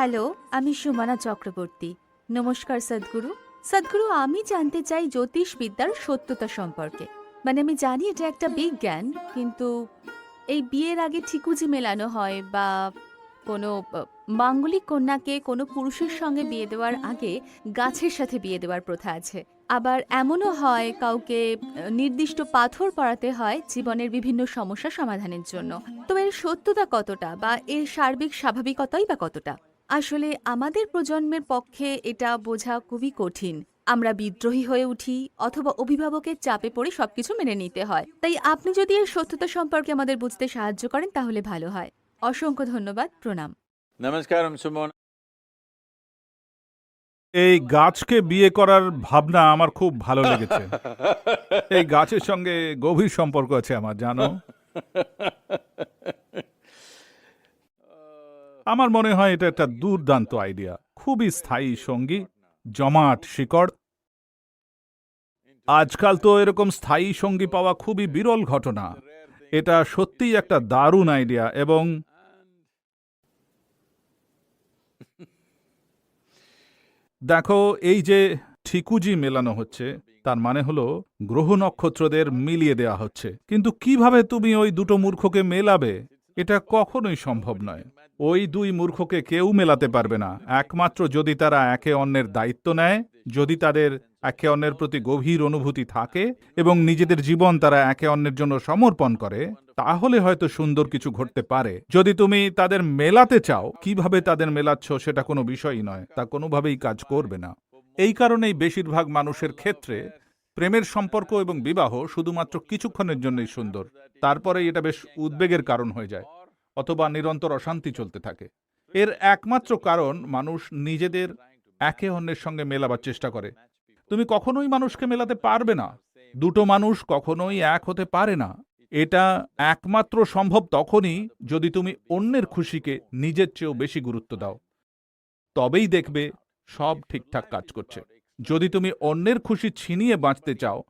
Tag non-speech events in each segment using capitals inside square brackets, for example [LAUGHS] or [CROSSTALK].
Hello, আমি সুমনা চক্রবর্তী। নমস্কার সদ্গুরু। সদ্গুরু, আমি জানতে চাই জ্যোতিষবিদ্যার সত্যতা সম্পর্কে। মানে আমি জানি এটা একটা বিজ্ঞান, কিন্তু এই বিয়ের আগে ঠিকুজি মেলানো হয় বা কোনো মাঙ্গলিক কন্যাকে কোনো পুরুষের সঙ্গে বিয়ে দেওয়ার আগে গাছের সাথে বিয়ে দেওয়ার প্রথা আছে। আবার এমনও হয় কাউকে নির্দিষ্ট পাথর পড়াতে হয় জীবনের বিভিন্ন সমস্যা সমাধানের জন্য। তো এর সত্যতা কতটা বা এর সার্বিক স্বাভাবিকতাই বা কতটা? আসলে আমাদের প্রজন্মের পক্ষে এটা বোঝা খুবই কঠিন। আমরা বিদ্রোহী হয়ে উঠি অথবা অভিভাবকের চাপে পড়ে সবকিছু মেনে নিতে হয়। তাই আপনি যদি এর সত্যতা সম্পর্কে আমাদের বুঝতে সাহায্য করেন তাহলে ভালো হয়। অসংখ্য ধন্যবাদ প্রণাম। নমস্কার Sumon. এই গাছকে বিয়ে করার ভাবনা আমার খুব ভালো লেগেছে। [LAUGHS] এই গাছের সঙ্গে গভীর সম্পর্ক আছে আমার জানো? [LAUGHS] আমার মনে হয় এটা একটা দুর্দান্ত আইডিয়া। খুবই স্থায়ী সঙ্গী, জমাট শিকড়। আজকাল তো এরকম স্থায়ী সঙ্গী পাওয়া খুবই বিরল ঘটনা। এটা সত্যিই একটা দারুণ আইডিয়া এবং দেখো, এই যে ঠিকুজি মেলানো হচ্ছে, তার মানে হলো গ্রহ নক্ষত্রদের মিলিয়ে দেয়া হচ্ছে। কিন্তু কীভাবে তুমি ওই দুটো মূর্খকে মেলাবে? এটা কখনোই সম্ভব নয়। ওই দুই মূর্খকে কেউ মেলাতে পারবে না। একমাত্র যদি তারা একে অন্যের দায়িত্ব নেয়, যদি তাদের একে অন্যের প্রতি গভীর অনুভূতি থাকে এবং নিজেদের জীবন তারা একে অন্যের জন্য সমর্পণ করে, তাহলে হয়তো সুন্দর কিছু ঘটতে পারে। যদি তুমি তাদের মেলাতে চাও, কীভাবে তাদের মেলাচ্ছ সেটা কোনো বিষয়ই নয়, তা কোনোভাবেই কাজ করবে না। এই কারণেই বেশিরভাগ মানুষের ক্ষেত্রে প্রেমের সম্পর্ক এবং বিবাহ শুধুমাত্র কিছুক্ষণের জন্যই সুন্দর। তারপরে এটা বেশ উদ্বেগের কারণ হয়ে যায়। অথবা নিরন্তর অশান্তি চলতে থাকে। এর একমাত্র কারণ মানুষ নিজেদের একে অন্যের সঙ্গে মেলাবার চেষ্টা করে। তুমি কখনোই মানুষকে মেলাতে পারবে না। দুটো মানুষ কখনোই এক হতে পারে না। এটা একমাত্র সম্ভব তখনই যদি তুমি অন্যের খুশিকে নিজের চেয়েও বেশি গুরুত্ব দাও। তবেই দেখবে সব ঠিকঠাক কাজ করছে। যদি তুমি অন্যের খুশি ছিনিয়ে বাঁচতে চাও,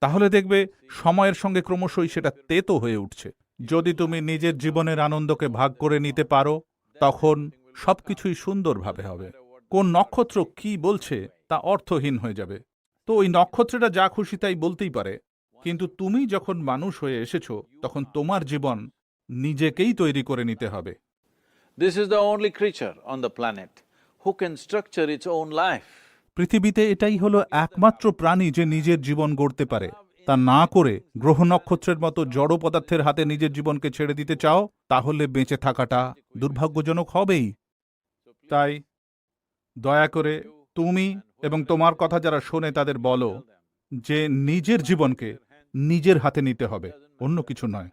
তাহলে দেখবে সময়ের সঙ্গে ক্রমশই সেটা তেতো হয়ে উঠছে। যদি তুমি নিজের জীবনের আনন্দকে ভাগ করে নিতে পারো তখন সবকিছুই সুন্দরভাবে হবে। কোন নক্ষত্র কি বলছে তা অর্থহীন হয়ে যাবে। তো ওই নক্ষত্রটা যা খুশি তাই বলতেই পারে। কিন্তু তুমি যখন মানুষ হয়ে এসেছ তখন তোমার জীবন নিজেকেই তৈরি করে নিতে হবে। This is the only creature on the planet who can structure its own life. পৃথিবীতে এটাই হলো একমাত্র প্রাণী যে নিজের জীবন গড়তে পারে। তা না করে গ্রহ নক্ষত্রের মতো জড় পদার্থের হাতে নিজের জীবনকে ছেড়ে দিতে চাও, তাহলে বেঁচে থাকাটা দুর্ভাগ্যজনক হবেই। তাই দয়া করে তুমি এবং তোমার কথা যারা শোনে তাদের বলো যে নিজের জীবনকে নিজের হাতে নিতে হবে, অন্য কিছু নয়।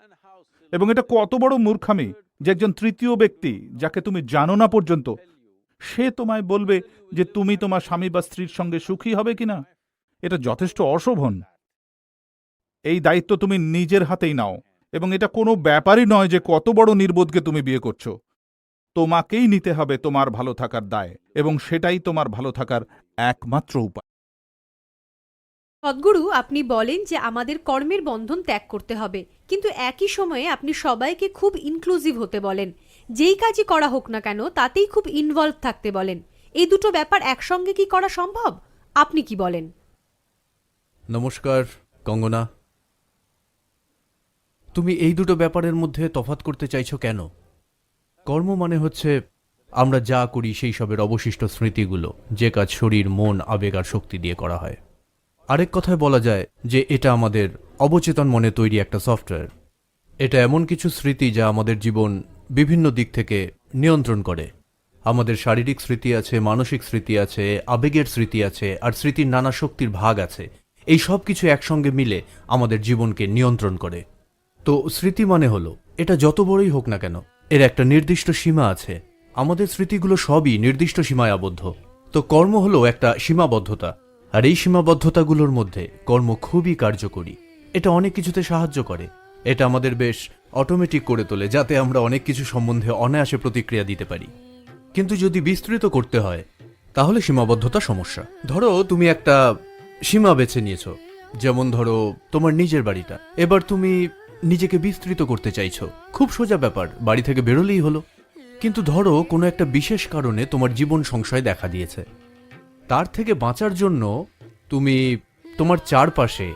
এবং এটা কত বড় মূর্খামি যে একজন তৃতীয় ব্যক্তি যাকে তুমি জানো না পর্যন্ত, সে তোমায় বলবে যে তুমি তোমার স্বামী বা স্ত্রীর সঙ্গে সুখী হবে কিনা? এটা যথেষ্ট অশোভন। এই দায়িত্ব তুমি নিজের হাতেই নাও এবং এটা কোনো ব্যাপারই নয় যে কত বড় নির্বোধকে তুমি বিয়ে করছ। তোমাকেই নিতে হবে তোমার ভালো থাকার দায় এবং সেটাই তোমার ভালো থাকার একমাত্র উপায়। সদ্গুরু আপনি বলেন যে আমাদের কর্মের বন্ধন ত্যাগ করতে হবে কিন্তু একই সময়ে আপনি সবাইকে খুব ইনক্লুসিভ হতে বলেন। যেই কাজই করা হোক না কেন তাতেই খুব ইনভলভ থাকতে বলেন। এই দুটো ব্যাপার একসঙ্গে কি করা সম্ভব? আপনি কি বলেন? নমস্কার কঙ্গনা। তুমি এই দুটো ব্যাপারের মধ্যে তফাত করতে চাইছো কেন? কর্ম মানে হচ্ছে, আমরা যা করি সেই সবের অবশিষ্ট স্মৃতিগুলো, যে কাজ শরীর, মন, আবেগ আর শক্তি দিয়ে করা হয়। আরেক কথায় বলা যায় যে, এটা আমাদের অবচেতন মনে তৈরি একটা সফটওয়্যার। এটা এমন কিছু স্মৃতি যা আমাদের জীবন বিভিন্ন দিক থেকে নিয়ন্ত্রণ করে। আমাদের শারীরিক স্মৃতি আছে, মানসিক স্মৃতি আছে, আবেগের স্মৃতি আছে, আর স্মৃতির নানা শক্তির ভাগ আছে। এই সব কিছু একসঙ্গে মিলে আমাদের জীবনকে নিয়ন্ত্রণ করে। তো স্মৃতি মানে হলো, এটা যত বড়ই হোক না কেন, এর একটা নির্দিষ্ট সীমা আছে। আমাদের স্মৃতিগুলো সবই নির্দিষ্ট সীমায় আবদ্ধ। তো কর্ম হলো একটা সীমাবদ্ধতা, আর এই সীমাবদ্ধতাগুলোর মধ্যে কর্ম খুবই কার্যকরী। এটা অনেক কিছুতে সাহায্য করে। এটা আমাদের বেশ অটোমেটিক করে তোলে, যাতে আমরা অনেক কিছু সম্বন্ধে অনায়াসে প্রতিক্রিয়া দিতে পারি। কিন্তু যদি বিস্তৃত করতে হয়, তাহলে সীমাবদ্ধতা সমস্যা। ধরো তুমি একটা সীমা বেছে নিয়েছো, যেমন ধরো তোমার নিজের বাড়িটা। এবার তুমি নিজেকে বিস্তৃত করতে চাইছো। খুব সোজা ব্যাপার, বাড়ি থেকে বেরোলেই হলো। কিন্তু ধরো, কোনো একটা বিশেষ কারণে তোমার জীবন সংশয় দেখা দিয়েছে। তার থেকে বাঁচার জন্য তুমি তোমার চারপাশে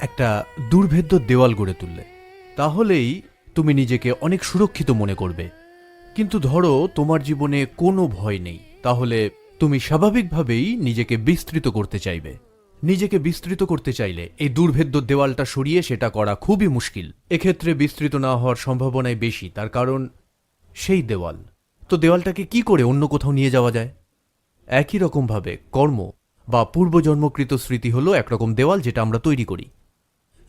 একটা দুর্ভেদ্য দেওয়াল গড়ে তুললে। তাহলেই তুমি নিজেকে অনেক সুরক্ষিত মনে করবে। কিন্তু ধরো, তোমার জীবনে কোনো ভয় নেই। তাহলে তুমি স্বাভাবিকভাবেই নিজেকে বিস্তৃত করতে চাইবে। নিজেকে বিস্তৃত করতে চাইলে এই দুর্ভেদ্য দেওয়ালটা সরিয়ে সেটা করা খুবই মুশকিল। এক্ষেত্রে বিস্তৃত না হওয়ার সম্ভাবনাই বেশি, তার কারণ সেই দেওয়াল। তো দেওয়ালটাকে কি করে অন্য কোথাও নিয়ে যাওয়া যায়? একই রকমভাবে কর্ম বা পূর্বজন্মকৃত স্মৃতি হলো একরকম দেওয়াল যেটা আমরা তৈরি করি।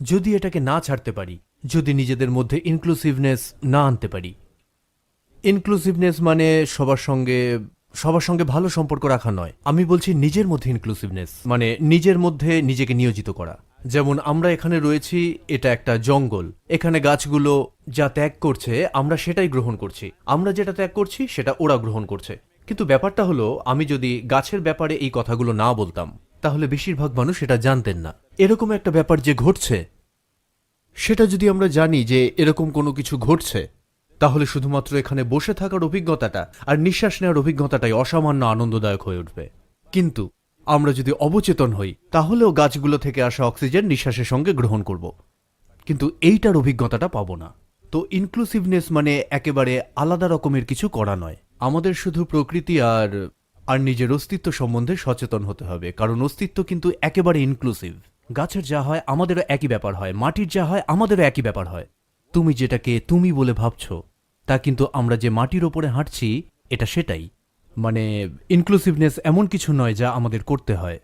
যদি এটাকে না ছাড়তে পারি, যদি নিজেদের মধ্যে ইনক্লুসিভনেস না আনতে পারি। ইনক্লুসিভনেস মানে সবার সঙ্গে সবার সঙ্গে ভালো সম্পর্ক রাখা নয়। আমি বলছি নিজের মধ্যে ইনক্লুসিভনেস মানে নিজের মধ্যে নিজেকে নিয়োজিত করা। যেমন আমরা এখানে রয়েছি, এটা একটা জঙ্গল। এখানে গাছগুলো যা ত্যাগ করছে, আমরা সেটাই গ্রহণ করছি। আমরা যেটা ত্যাগ করছি, সেটা ওরা গ্রহণ করছে। কিন্তু ব্যাপারটা হলো, আমি যদি গাছের ব্যাপারে এই কথাগুলো না বলতাম, তাহলে বেশিরভাগ মানুষ এটা জানতেন না। এরকম একটা ব্যাপার যে ঘটছে, সেটা যদি আমরা জানি যে এরকম কোনো কিছু ঘটছে তাহলে শুধুমাত্র এখানে বসে থাকার অভিজ্ঞতাটা আর নিঃশ্বাস নেওয়ার অভিজ্ঞতাটাই অসামান্য আনন্দদায়ক হয়ে উঠবে। কিন্তু আমরা যদি অবচেতন হই, তাহলেও গাছগুলো থেকে আসা অক্সিজেন নিঃশ্বাসের সঙ্গে গ্রহণ করব। কিন্তু এইটার অভিজ্ঞতাটা পাবো না। তো ইনক্লুসিভনেস মানে একেবারে আলাদা রকমের কিছু করা নয়। আমাদের শুধু প্রকৃতি আর আর নিজের অস্তিত্ব সম্বন্ধে সচেতন হতে হবে, কারণ অস্তিত্ব কিন্তু একেবারে ইনক্লুসিভ গাছের যা হয় আমাদেরও একই ব্যাপার হয়, মাটির যা হয় আমাদেরও একই ব্যাপার হয়। তুমি যেটাকে তুমি বলে ভাবছ তা কিন্তু আমরা যে মাটির ওপরে হাঁটছি এটা সেটাই। মানে ইনক্লুসিভনেস এমন কিছু নয় যা আমাদের করতে হয়।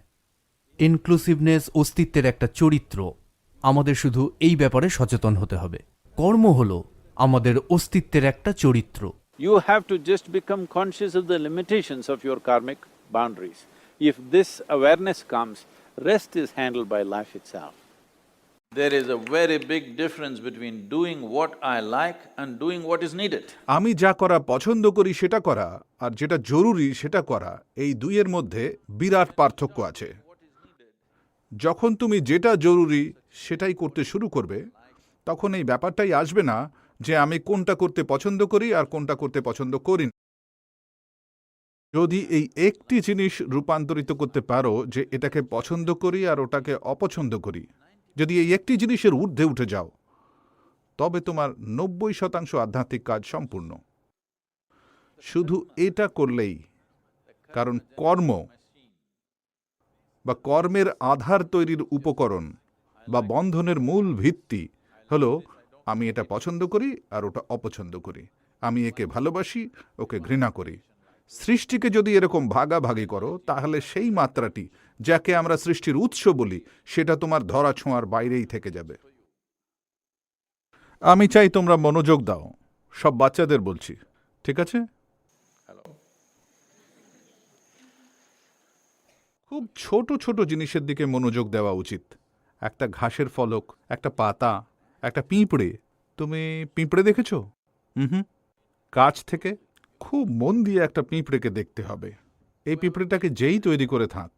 ইনক্লুসিভনেস অস্তিত্বের একটা চরিত্র। আমাদের শুধু এই ব্যাপারে সচেতন হতে হবে। কর্ম হল আমাদের অস্তিত্বের একটা চরিত্র। You have to just become conscious of the limitations of your karmic boundaries. If this awareness comes, rest is handled by life itself. There is a very big difference between doing what I like and doing what is needed. আমি যা করা পছন্দ করি সেটা করা, আর যেটা জরুরি সেটা করা, এই দুইয়ের মধ্যে বিরাট পার্থক্য আছে যখন তুমি যেটা জরুরি সেটাই করতে শুরু করবে, তখন এই ব্যাপারটাই আসবে না যে আমি কোনটা করতে পছন্দ করি আর কোনটা করতে পছন্দ করি না যদি এই একটি জিনিস রূপান্তরিত করতে পারো যে এটাকে পছন্দ করি আর ওটাকে অপছন্দ করি যদি এই একটি জিনিসের ঊর্ধ্বে উঠে যাও, তবে তোমার নব্বই শতাংশ আধ্যাত্মিক কাজ সম্পূর্ণ। শুধু এটা করলেই, কারণ কর্ম বা কর্মের আধার তৈরির উপকরণ বা বন্ধনের মূল ভিত্তি হলো, আমি এটা পছন্দ করি আর ওটা অপছন্দ করি। আমি একে ভালোবাসি, ওকে ঘৃণা করি। সৃষ্টিকে যদি এরকম ভাগাভাগি করো তাহলে সেই মাত্রাটি যাকে আমরা সৃষ্টির উৎস বলি সেটা তোমার ধরা ছোঁয়ার বাইরেই থেকে যাবে। আমি চাই তোমরা মনোযোগ দাও। সব বাচ্চাদের বলছি ঠিক আছে? খুব ছোট ছোট জিনিসের দিকে মনোযোগ দেওয়া উচিত। একটা ঘাসের ফলক একটা পাতা একটা পিঁপড়ে। তুমি পিঁপড়ে দেখেছ? হুম কাছ থেকে খুব মন দিয়ে একটা পিঁপড়েকে দেখতে হবে। এই পিঁপড়েটাকে যেই তৈরি করে থাক,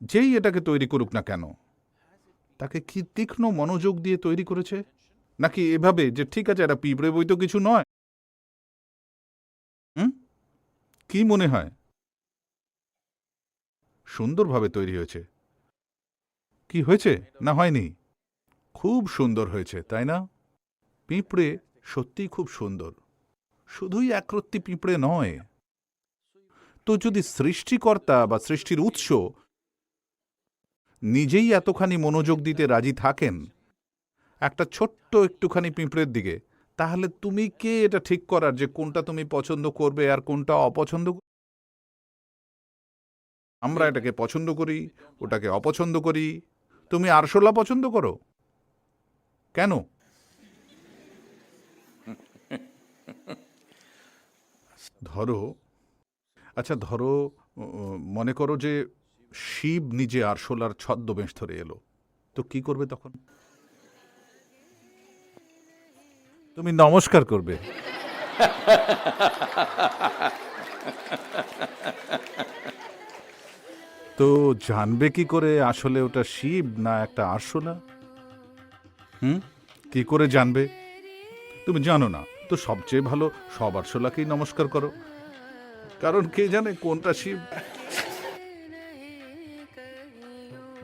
যেই এটাকে তৈরি করুক না কেন, তাকে কি তীক্ষ্ণ মনোযোগ দিয়ে তৈরি করেছে? নাকি এভাবে যে, ঠিক আছে, এটা পিঁপড়ে বই তো কিছু নয়। কি মনে হয়? সুন্দরভাবে তৈরি হয়েছে। কি হয়েছে? না হয়নি। খুব সুন্দর হয়েছে, তাই না? পিঁপড়ে সত্যিই খুব সুন্দর। শুধুই একরত্তি পিঁপড়ে নয়। তো যদি সৃষ্টিকর্তা বা সৃষ্টির উৎস নিজেই এতখানি মনোযোগ দিতে রাজি থাকেন, একটা ছোট্ট একটুখানি পিঁপড়ের দিকে, তাহলে তুমি কে এটা ঠিক করার যে কোনটা তুমি পছন্দ করবে আর কোনটা অপছন্দ আমরা এটাকে পছন্দ করি, ওটাকে অপছন্দ করি, তুমি আরশোলা পছন্দ করো? কেন? ধরো আচ্ছা ধরো, মনে করো যে শিব নিজে আরশোলার ছদ্মবেশ ধরে এলো, তো কি করবে তখন? তুমি নমস্কার করবে। তো জানবে কি করে আসলে ওটা শিব না একটা আরশোলা? হুম? কি করে জানবে? তুমি জানো না। তো সবচেয়ে ভালো সব আরশোলাকেই নমস্কার করো। কারণ কে জানে কোনটা শিব?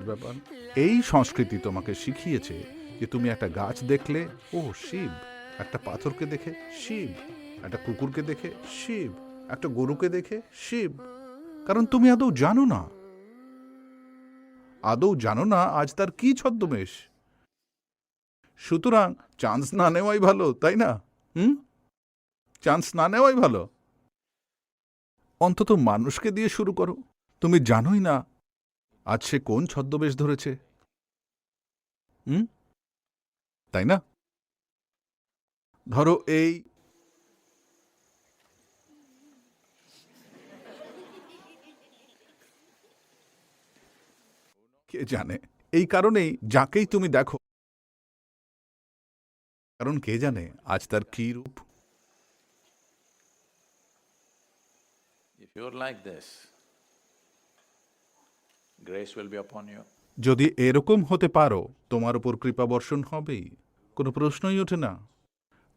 ব্যাপার? এই সংস্কৃতি তোমাকে শিখিয়েছে যে তুমি একটা গাছ দেখলে ও শিব। একটা পাথরকে দেখে, শিব। একটা কুকুরকে দেখে, শিব। একটা গরুকে দেখে, শিব। কারণ তুমি আদৌ জানো না। আদৌ জানো না আজ তার কি ছদ্মবেশ? সুতরাং চান্স না নেওয়াই ভালো, তাই না? হুম? চান্স না নেওয়াই ভালো। অন্তত মানুষকে দিয়ে শুরু করো। তুমি জানোই না আজ সে কোন ছদ্মবেশ ধরেছে। হুম? তাই না? ধরো এই কে জানে? এই কারণেই যাকেই তুমি দেখো কারণ কে জানে আজ তার কি রূপ. যদি এরকম হতে পারো তোমার উপর কৃপা বর্ষণ হবেই। কোনো প্রশ্নই ওঠে না।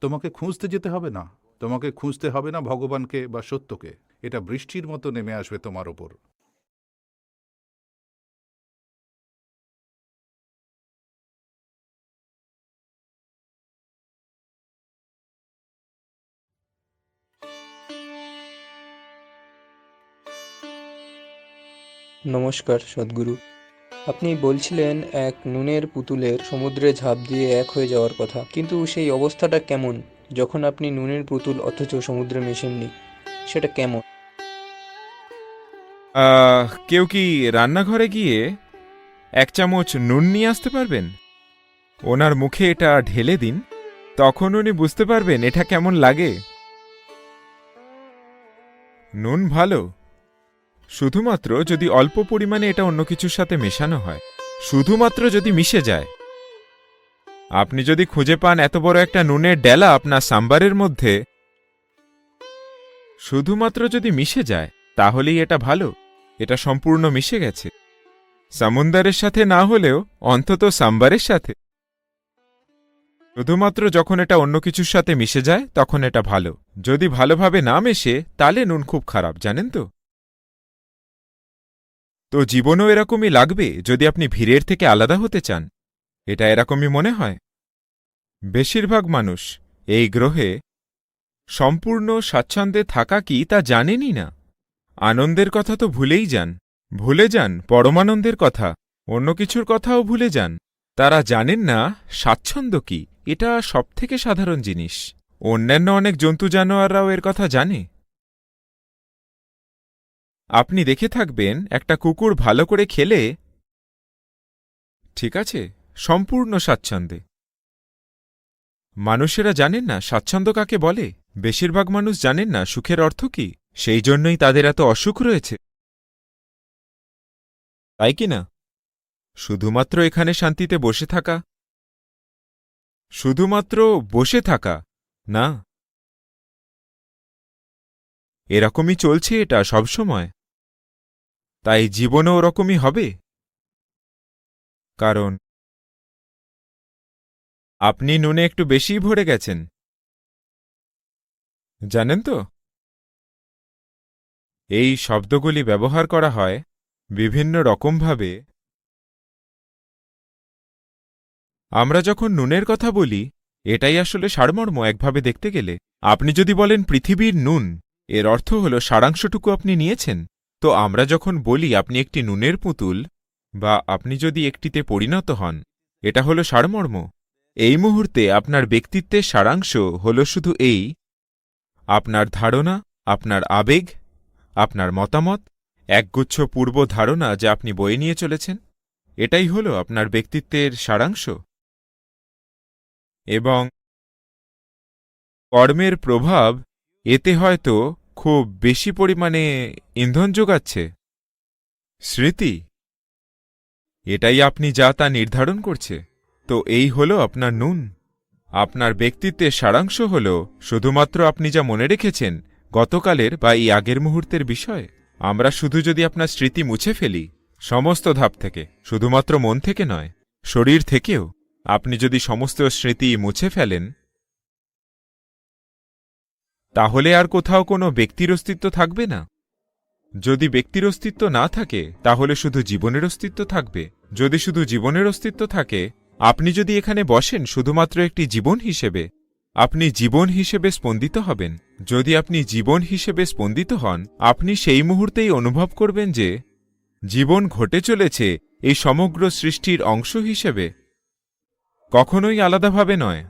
তোমাকে খুঁজতে যেতে হবে না। তোমাকে খুঁজতে হবে না ভগবানকে বা সত্যকে। এটা বৃষ্টির মতো নেমে আসবে তোমার ওপর নমস্কার, সদ্গুরু। আপনি বলছিলেন এক নুনের পুতুলের সমুদ্রে ঝাঁপ দিয়ে এক হয়ে যাওয়ার কথা, কিন্তু সেই অবস্থাটা কেমন যখন আপনি নুনের পুতুল অথচ সমুদ্রে মেশেননি? সেটা কেমন? কেউ কি রান্নাঘরে গিয়ে এক চামচ নুন নিয়ে আসতে পারবেন? ওনার মুখে এটা ঢেলে দিন, তখন উনি বুঝতে পারবেন এটা কেমন লাগে। নুন ভালো। শুধুমাত্র যদি অল্প পরিমাণে এটা অন্য কিছুর সাথে মেশানো হয়, শুধুমাত্র যদি মিশে যায়। আপনি যদি খুঁজে পান এত বড় একটা নুনের ডেলা আপনার সাম্বারের মধ্যে, শুধুমাত্র যদি মিশে যায়, তাহলেই এটা ভালো। এটা সম্পূর্ণ মিশে গেছে। সামুন্দারের সাথে না হলেও অন্তত সাম্বারের সাথে। শুধুমাত্র যখন এটা অন্য কিছুর সাথে মিশে যায়, তখন এটা ভালো। যদি ভালোভাবে না মেশে, তাহলে নুন খুব খারাপ, জানেন তো? তো জীবনও এরকমই লাগবে যদি আপনি ভিড়ের থেকে আলাদা হতে চান। এটা এরকমই মনে হয়। বেশিরভাগ মানুষ এই গ্রহে সম্পূর্ণ স্বাচ্ছন্দ্যে থাকা কি তা জানেনই না। আনন্দের কথা তো ভুলেই যান। ভুলে যান পরমানন্দের কথা। অন্য কিছুর কথাও ভুলে যান। তারা জানেন না স্বাচ্ছন্দ্য কি। এটা সবথেকে সাধারণ জিনিস। অন্যান্য অনেক জন্তু জানোয়াররাও এর কথা জানে। আপনি দেখে থাকবেন, একটা কুকুর ভালো করে খেলে ঠিক আছে, সম্পূর্ণ স্বাচ্ছন্দ্যে। মানুষেরা জানেন না, স্বাচ্ছন্দ্য কাকে বলে? বেশিরভাগ মানুষ জানেন না, সুখের অর্থ কি? সেই জন্যই তাদের এত অসুখ রয়েছে। তাই কি না? শুধুমাত্র এখানে শান্তিতে বসে থাকা? শুধুমাত্র বসে থাকা? না। এরকমই চলছে এটা সবসময়। তাই জীবনও ওরকমই হবে? কারণ আপনি নুনে একটু বেশিই ভরে গেছেন। জানেন তো? এই শব্দগুলি ব্যবহার করা হয় বিভিন্ন রকমভাবে। আমরা যখন নুনের কথা বলি, এটাই আসলে সারমর্ম একভাবে দেখতে গেলে। আপনি যদি বলেন পৃথিবীর নুন, এর অর্থ হল সারাংশটুকু আপনি নিয়েছেন। তো আমরা যখন বলি আপনি একটি নুনের পুতুল বা আপনি যদি একটিতে পরিণত হন, এটা হল সারমর্ম। এই মুহূর্তে আপনার ব্যক্তিত্বের সারাংশ হল শুধু এই। আপনার ধারণা, আপনার আবেগ, আপনার মতামত, একগুচ্ছ পূর্ব ধারণা যা আপনি বয়ে নিয়ে চলেছেন, এটাই হল আপনার ব্যক্তিত্বের সারাংশ। এবং কর্মের প্রভাব, এতে হয়তো খুব বেশি পরিমাণে ইন্ধন যোগাচ্ছে। স্মৃতি, এটাই আপনি যা তা নির্ধারণ করছে। তো এই হল আপনার নুন। আপনার ব্যক্তিত্বের সারাংশ হল শুধুমাত্র আপনি যা মনে রেখেছেন গতকালের বা এই আগের মুহূর্তের বিষয়। আমরা শুধু যদি আপনার স্মৃতি মুছে ফেলি, সমস্ত ধাপ থেকে, শুধুমাত্র মন থেকে নয়, শরীর থেকেও, আপনি যদি সমস্ত স্মৃতি মুছে ফেলেন তাহলে আর কোথাও কোনো ব্যক্তির অস্তিত্ব থাকবে না? যদি ব্যক্তির অস্তিত্ব না থাকে, তাহলে শুধু জীবনের অস্তিত্ব থাকবে। যদি শুধু জীবনের অস্তিত্ব থাকে, আপনি যদি এখানে বসেন শুধুমাত্র একটি জীবন হিসেবে, আপনি জীবন হিসেবে স্পন্দিত হবেন। যদি আপনি জীবন হিসেবে স্পন্দিত হন, আপনি সেই মুহূর্তেই অনুভব করবেন যে, জীবন ঘটে চলেছে এই সমগ্র সৃষ্টির অংশ হিসেবে। কখনোই আলাদাভাবে নয়,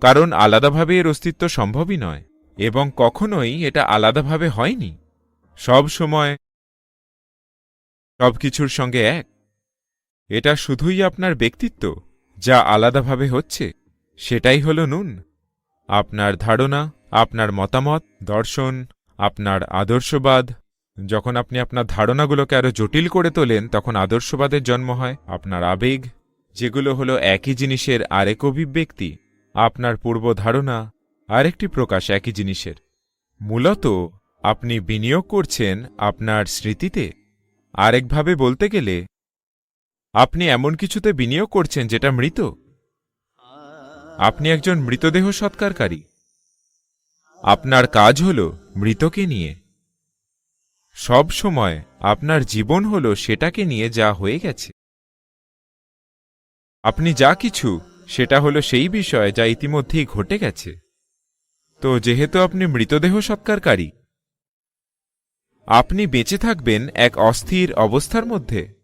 কারণ আলাদাভাবে এর অস্তিত্ব সম্ভবই নয়। এবং কখনোই এটা আলাদাভাবে হয়নি। সব সময় সবকিছুর সঙ্গে এক। এটা শুধুই আপনার ব্যক্তিত্ব যা আলাদাভাবে হচ্ছে। সেটাই হল নুন। আপনার ধারণা, আপনার মতামত, দর্শন, আপনার আদর্শবাদ। যখন আপনি আপনার ধারণাগুলোকে আরও জটিল করে তোলেন, তখন আদর্শবাদের জন্ম হয়, আপনার আবেগ। যেগুলো হলো একই জিনিসের আরেক অভিব্যক্তি। আপনার পূর্ব ধারণা আরেকটি প্রকাশ একই জিনিসের। মূলত, আপনি বিনিয়োগ করছেন আপনার স্মৃতিতে। আরেকভাবে বলতে গেলে, আপনি এমন কিছুতে বিনিয়োগ করছেন যেটা মৃত। আপনি একজন মৃতদেহ সৎকারকারী। আপনার কাজ হল মৃতকে নিয়ে। সব সময় আপনার জীবন হল সেটাকে নিয়ে যা হয়ে গেছে। আপনি যা কিছু, সেটা হলো সেই বিষয় যা ইতিমধ্যেই ঘটে গেছে। তো যেহেতু আপনি মৃতদেহ সৎকারকারী আপনি বেঁচে থাকবেন এক অস্থির অবস্থার মধ্যে।